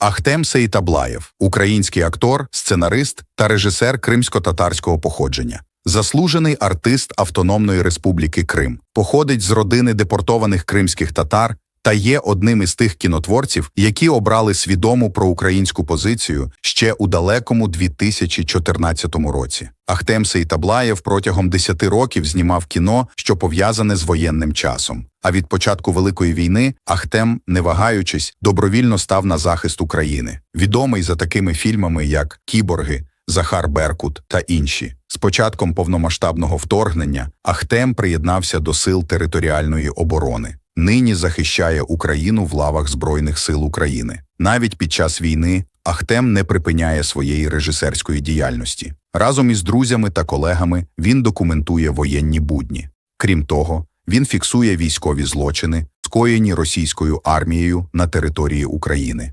Ахтем Сейтаблаєв, український актор, сценарист та режисер кримсько-татарського походження. Заслужений артист Автономної Республіки Крим, походить з родини депортованих кримських татар та є одним із тих кінотворців, які обрали свідому проукраїнську позицію ще у далекому 2014 році. Ахтем Сейтаблаєв протягом 10 років знімав кіно, що пов'язане з воєнним часом. А від початку Великої війни Ахтем, не вагаючись, добровільно став на захист України, відомий за такими фільмами, як Кіборги, Захар Беркут та інші. З початком повномасштабного вторгнення Ахтем приєднався до сил територіальної оборони. Нині захищає Україну в лавах Збройних сил України. Навіть під час війни Ахтем не припиняє своєї режисерської діяльності. Разом із друзями та колегами він документує воєнні будні. Крім того, він фіксує військові злочини, скоєні російською армією на території України.